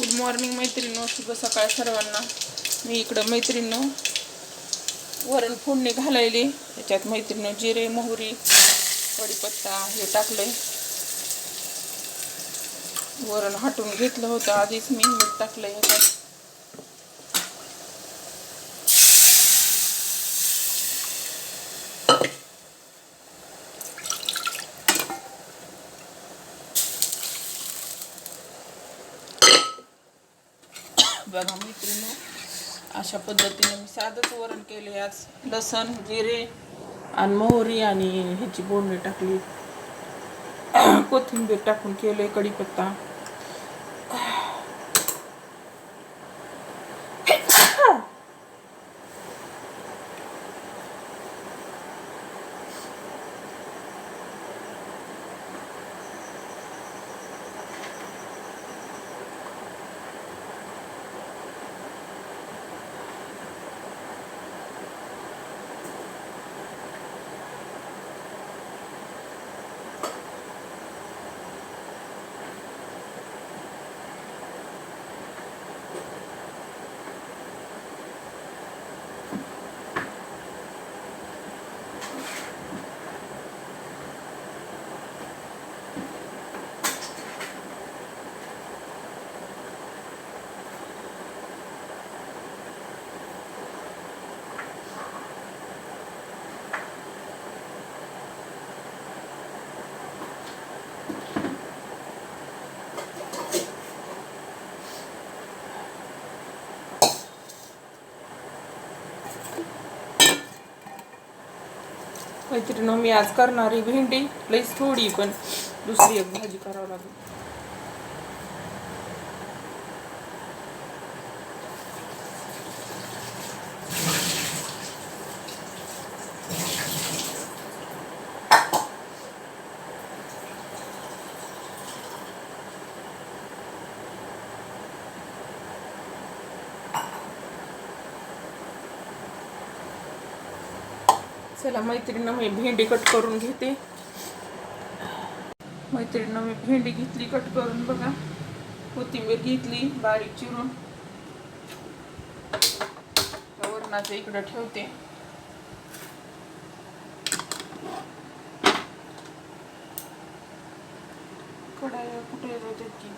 Good morning मैत्रिणीनो. शुभ सकाळ सर्वांना. मी इकडं मैत्रिणीनो वरण फोडणी घालायली. त्याच्यात मैत्रिणीनो जिरे मोहरी कढीपत्ता हे टाकलंय. वरण हाटून घेतलं होतं आधीच मी मीठ टाकलंय. बघा मित्रांनो अशा पद्धतीने मी साधंच वरण केले आज. लसण जिरे आणि मोहरी आणि ह्याची बोंडणी टाकली. कोथिंबीर टाकून केले कढीपत्ता. मैत्रिणी मी आज करणारी भेंडी लईच थोडी पण. दुसरी एक भाजी करावं लागेल. चला मैत्रिणीनं मी भेंडी कट करून घेते. मैत्रिणीनं मी भेंडी घेतली कट करून बघा. कोथिंबीर घेतली बारीक चिरून. वरणाचं इकडं ठेवते. कढाया कुठे जातात की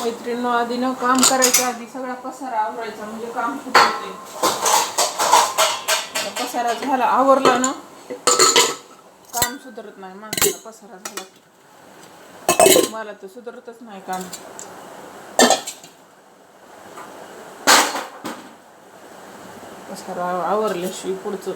मैत्रिणी आधी न काम करायच्या आधी सगळा पसारा आवरायचा म्हणजे काम सुटते पसारा झाला आवरला ना काम सुधारत नाही माणसाला पसारा झाला. मला तर सुधरतच नाही काम. पसारा आवरल्याशिवाय पुढचं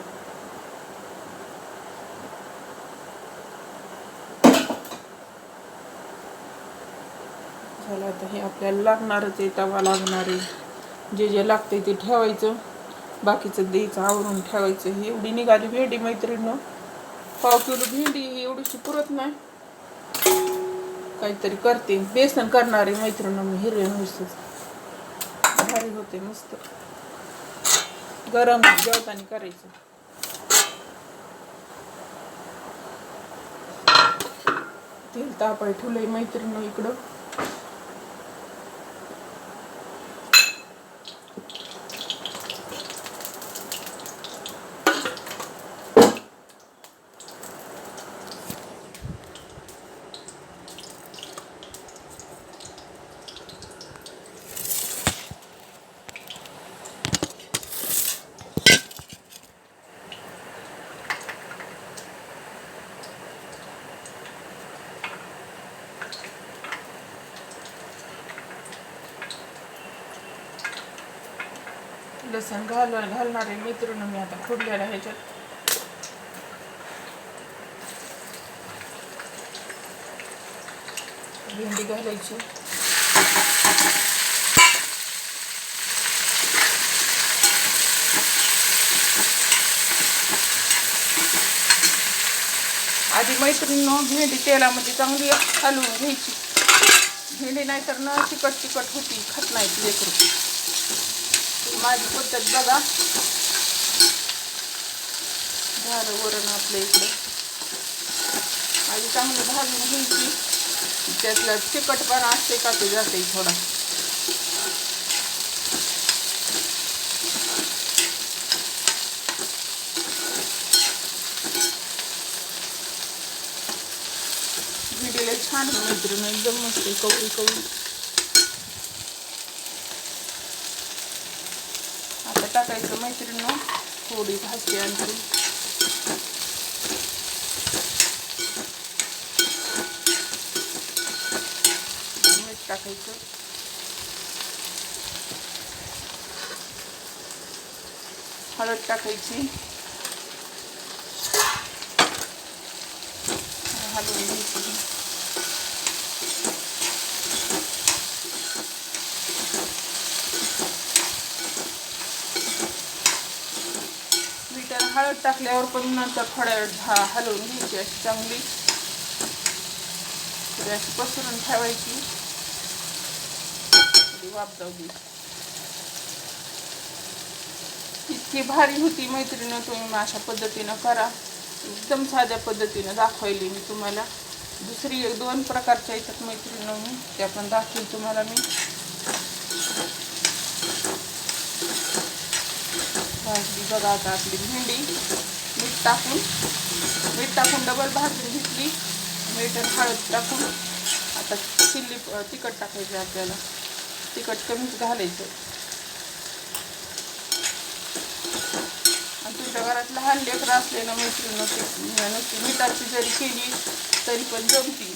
झालं आता हे आपल्याला लागणारच आहे तवा लागणार आहे. जे जे लागते ते ठेवायचं. बाकीचं द्यायचं आवरून ठेवायचं. ही एवढी निघाली भेंडी मैत्रिणीनं. पाव किलो भेंडी ही एवढीशी पुरत नाही. काहीतरी करते. बेसन करणारे मैत्रिणं मी हिरवे मिरचीच. भारी होते मस्त. गरम जेवताना करायचं. तेल तापाय ठेवलंय मैत्रिणी इकडं. लसण घाल घालणारे मित्रून मी आता फोडलेला ह्याच्यात भेंडी घालायची. आधी मैत्रीण भेंडी तेलामध्ये चांगली हलवून घ्यायची. भेंडी नाही तर न चिकट चिकट होती खात नाही लेकरू माझी पद्धत बघा. झालं वरण आपल्या इकडं. माझी चांगली भाजून घ्यायची त्यातला चिकटपणा असते का ते जाते थोडा. भिडीला छान मैत्रीण एकदम मस्त कवळी कवळी आता टाकायचं मैत्रिणी थोडी भाजी आणखी मीठ टाकायचं हळद टाकायची हलवून घ्यायची मीठ आणि हळद टाकल्यावर पण नंतर थोड्या वेळ झा हलवून घ्यायची अशी चांगली. अशी पसरून ठेवायची. थोडी जाऊ इतकी भारी होती मैत्रिणी तुम्ही मग अशा पद्धतीनं करा. एकदम साध्या पद्धतीनं दाखवली मी तुम्हाला. दुसरी एक दोन प्रकारच्या येतात मैत्रिणी मी त्या पण दाखवेल तुम्हाला मी. भाजली बघा आता आपली भेंडी मीठ टाकून मीठ टाकून डबल भाजून घेतली. मीठ हळद टाकून. आता चिल्ली तिखट टाकायचं आपल्याला. तिखट कमीच घालायचं. आणि तुमच्या घरात लहान लेकरं असले ना मैत्रीण नुसती मिठाची जरी केली तरी पण जमती.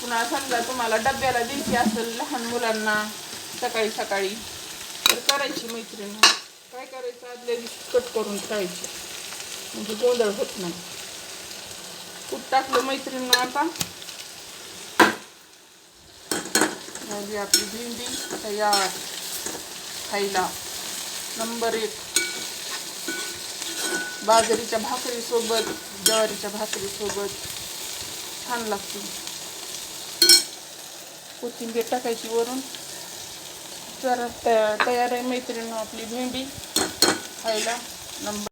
पुन्हा समजा तुम्हाला डब्याला द्यायची असेल लहान मुलांना सकाळी सकाळी तर करायची मैत्रीण. काय करायचं? आदल्या दिवशी कट करून ठेवायची म्हणजे गोंधळ होत नाही. कुठ टाकलं मैत्रीण आता. झाली आपली भेंडी. तयार खायला. नंबर एक. बाजरीच्या भाकरीसोबत ज्वारीच्या भाकरीसोबत छान लागते. कोथिंबीर टाकायची वरून. तर तयार आहे मैत्रिणी आपली भेंडी खायला. नंबर